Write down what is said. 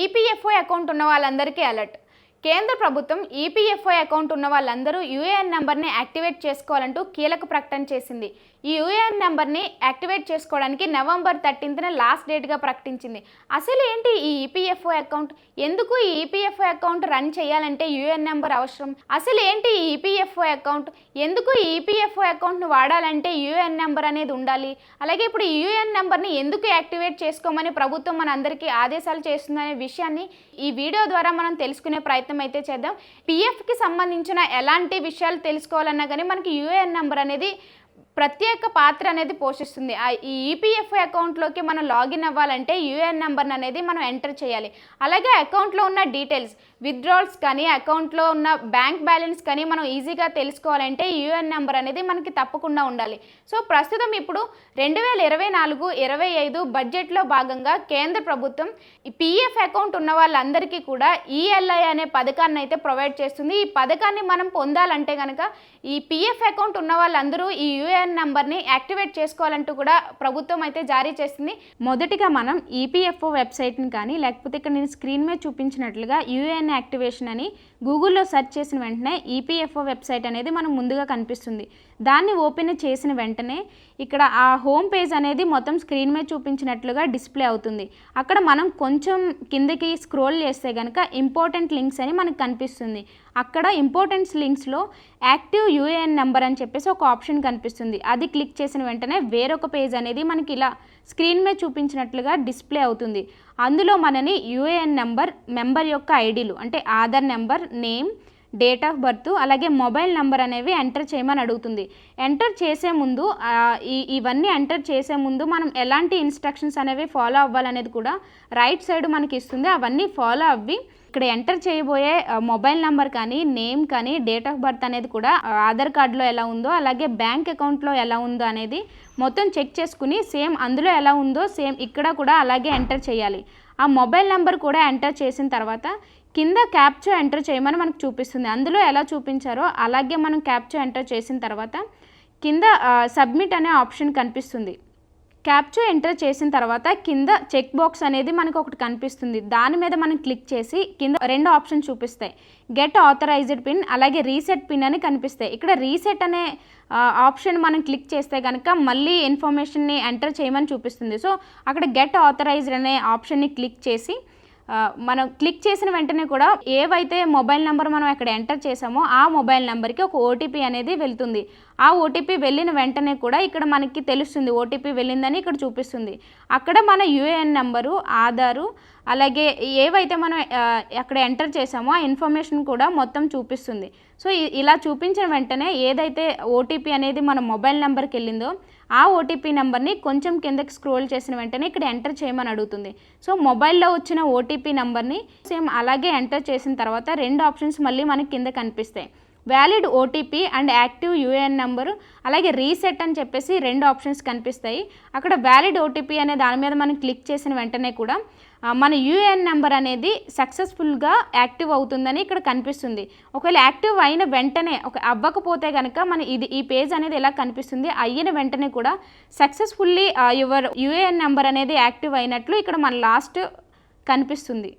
EPFO account ఉన్న వాళ్ళందరికీ alert. కేంద్ర ప్రభుత్వం ఈపీఎఫ్ఓ అకౌంట్ ఉన్న వాళ్ళందరూ యూఏఎన్ నెంబర్ని యాక్టివేట్ చేసుకోవాలంటూ కీలక ప్రకటన చేసింది. ఈ యూఏఎన్ నెంబర్ని యాక్టివేట్ చేసుకోవడానికి నవంబర్ థర్టీన్త్న లాస్ట్ డేట్గా ప్రకటించింది. అసలు ఏంటి ఈ ఈపీఎఫ్ఓ అకౌంట్? ఎందుకు ఈ ఈపీఎఫ్ఓ అకౌంట్ రన్ చేయాలంటే యూఏఎన్ నెంబర్ అవసరం? అసలు ఏంటి ఈ ఈపీఎఫ్ఓ అకౌంట్? ఎందుకు ఈ ఈపీఎఫ్ఓ అకౌంట్ను వాడాలంటే యూఏఎన్ నెంబర్ అనేది ఉండాలి? అలాగే ఇప్పుడు యూఏఎన్ నెంబర్ని ఎందుకు యాక్టివేట్ చేసుకోమని ప్రభుత్వం మన అందరికీ ఆదేశాలు చేస్తుందనే విషయాన్ని ఈ వీడియో ద్వారా మనం తెలుసుకునే ప్రయత్నం అయితే చేద్దాం. పిఎఫ్కి సంబంధించిన ఎలాంటి విషయాలు తెలుసుకోవాలన్నా కానీ మనకి యూఏఎన్ నెంబర్ అనేది ప్రత్యేక పాత్ర అనేది పోషిస్తుంది. ఈ ఈపీఎఫ్ఓ అకౌంట్లోకి మనం లాగిన్ అవ్వాలంటే యూఏఎన్ నెంబర్ అనేది మనం ఎంటర్ చేయాలి. అలాగే అకౌంట్లో ఉన్న డీటెయిల్స్ విత్డ్రాల్స్ కానీ అకౌంట్లో ఉన్న బ్యాంక్ బ్యాలెన్స్ కానీ మనం ఈజీగా తెలుసుకోవాలంటే యూఏఎన్ నెంబర్ అనేది మనకి తప్పకుండా ఉండాలి. సో ప్రస్తుతం ఇప్పుడు రెండు వేల ఇరవై నాలుగు ఇరవై ఐదు బడ్జెట్లో భాగంగా కేంద్ర ప్రభుత్వం ఈ పీఎఫ్ అకౌంట్ ఉన్న వాళ్ళందరికీ కూడా ఈఎల్ఐ అనే పథకాన్ని అయితే ప్రొవైడ్ చేస్తుంది. ఈ పథకాన్ని మనం పొందాలంటే కనుక ఈ పీఎఫ్ అకౌంట్ ఉన్న వాళ్ళందరూ ఈ యూఏఎన్ నంబర్ని యాక్టివేట్ చేసుకోవాలంటూ కూడా ప్రభుత్వం అయితే జారీ చేసింది. మొదటిగా మనం ఈపీఎఫ్ఓ వెబ్సైట్ని కానీ లేకపోతే ఇక్కడ నేను స్క్రీన్ మీద చూపించినట్లుగా యూఏఎన్ యాక్టివేషన్ అని గూగుల్లో సెర్చ్ చేసిన వెంటనే ఈపీఎఫ్ఓ వెబ్సైట్ అనేది మనం ముందుగా కనిపిస్తుంది. దాన్ని ఓపెన్ చేసిన వెంటనే ఇక్కడ ఆ హోమ్ పేజ్ అనేది మొత్తం స్క్రీన్ మీద చూపించినట్లుగా డిస్ప్లే అవుతుంది. అక్కడ మనం కొంచెం కిందకి స్క్రోల్ చేస్తే కనుక ఇంపార్టెంట్ లింక్స్ అని మనకు కనిపిస్తుంది. అక్కడ ఇంపార్టెంట్స్ లింక్స్లో యాక్టివ్ యూఏఎన్ నెంబర్ అని చెప్పేసి ఒక ఆప్షన్ కనిపిస్తుంది. అది క్లిక్ చేసిన వెంటనే వేరొక పేజ్ అనేది మనకి ఇలా స్క్రీన్ మీద చూపించినట్లుగా డిస్ప్లే అవుతుంది. అందులో మనని యూఏఎన్ నెంబర్ మెంబర్ యొక్క ఐడీలు అంటే Aadhaar number name date of birth అలాగే మొబైల్ నెంబర్ అనేవి ఎంటర్ చేయమని అడుగుతుంది. ఎంటర్ చేసే ముందు ఇవన్నీ ఎంటర్ చేసే ముందు మనం ఎలాంటి ఇన్స్ట్రక్షన్స్ అనేవి ఫాలో అవ్వాలనేది కూడా రైట్ సైడ్ మనకి ఇస్తుంది అవన్నీ ఫాలో అవ్వి ఇక్కడ ఎంటర్ చేయబోయే మొబైల్ నెంబర్ కానీ నేమ్ కానీ డేట్ ఆఫ్ బర్త్ అనేది కూడా ఆధార్ కార్డులో ఎలా ఉందో అలాగే బ్యాంక్ అకౌంట్లో ఎలా ఉందో అనేది మొత్తం చెక్ చేసుకుని సేమ్ అందులో ఎలా ఉందో సేమ్ ఇక్కడ కూడా అలాగే ఎంటర్ చేయాలి. ఆ మొబైల్ నెంబర్ కూడా ఎంటర్ చేసిన తర్వాత కింద క్యాప్చో ఎంటర్ చేయమని మనకు చూపిస్తుంది. అందులో ఎలా చూపించారో అలాగే మనం క్యాప్చో ఎంటర్ చేసిన తర్వాత కింద సబ్మిట్ అనే ఆప్షన్ కనిపిస్తుంది. క్యాప్చర్ ఎంటర్ చేసిన తర్వాత కింద చెక్ బాక్స్ అనేది మనకు ఒకటి కనిపిస్తుంది. దాని మీద మనం క్లిక్ చేసి కింద రెండు ఆప్షన్ చూపిస్తాయి. గెట్ ఆథరైజ్డ్ పిన్ అలాగే రీసెట్ పిన్ అని కనిపిస్తాయి. ఇక్కడ రీసెట్ అనే ఆప్షన్ మనం క్లిక్ చేస్తే కనుక మళ్ళీ ఇన్ఫర్మేషన్ని ఎంటర్ చేయమని చూపిస్తుంది. సో అక్కడ గెట్ ఆథరైజ్డ్ అనే ఆప్షన్ని క్లిక్ చేసి మనం క్లిక్ చేసిన వెంటనే కూడా ఏవైతే మొబైల్ నెంబర్ మనం అక్కడ ఎంటర్ చేసామో ఆ మొబైల్ నెంబర్కి ఒక ఓటీపీ అనేది వెళ్తుంది. ఆ ఓటీపీ వెళ్ళిన వెంటనే కూడా ఇక్కడ మనకి తెలుస్తుంది ఓటీపీ వెళ్ళిందని ఇక్కడ చూపిస్తుంది. అక్కడ మన యూఏఎన్ నెంబరు ఆధారు అలాగే ఏవైతే మనం అక్కడ ఎంటర్ చేసామో ఆ ఇన్ఫర్మేషన్ కూడా మొత్తం చూపిస్తుంది. సో ఇలా చూపించిన వెంటనే ఏదైతే ఓటీపీ అనేది మన మొబైల్ నెంబర్కి వెళ్ళిందో ఆ ఓటీపీ నెంబర్ని కొంచెం కిందకి స్క్రోల్ చేసిన వెంటనే ఇక్కడ ఎంటర్ చేయమని అడుగుతుంది. సో మొబైల్లో వచ్చిన ఓటీపీ నెంబర్ని సేమ్ అలాగే ఎంటర్ చేసిన తర్వాత రెండు ఆప్షన్స్ మళ్ళీ మనకి కింద కనిపిస్తాయి. Valid OTP and active UAN number అలాగే రీసెట్ అని చెప్పేసి రెండు ఆప్షన్స్ కనిపిస్తాయి. అక్కడ వ్యాలిడ్ ఓటీపీ అనే దాని మీద మనం క్లిక్ చేసిన వెంటనే కూడా మన యూఏఎన్ నెంబర్ అనేది సక్సెస్ఫుల్గా యాక్టివ్ అవుతుందని ఇక్కడ కనిపిస్తుంది. ఒకవేళ యాక్టివ్ అయిన వెంటనే ఒక అవ్వకపోతే కనుక మన ఇది ఈ పేజ్ అనేది ఎలా కనిపిస్తుంది అయిన వెంటనే కూడా సక్సెస్ఫుల్లీ యువర్ యూఏఎన్ నెంబర్ అనేది యాక్టివ్ అయినట్లు ఇక్కడ మన లాస్ట్ కనిపిస్తుంది.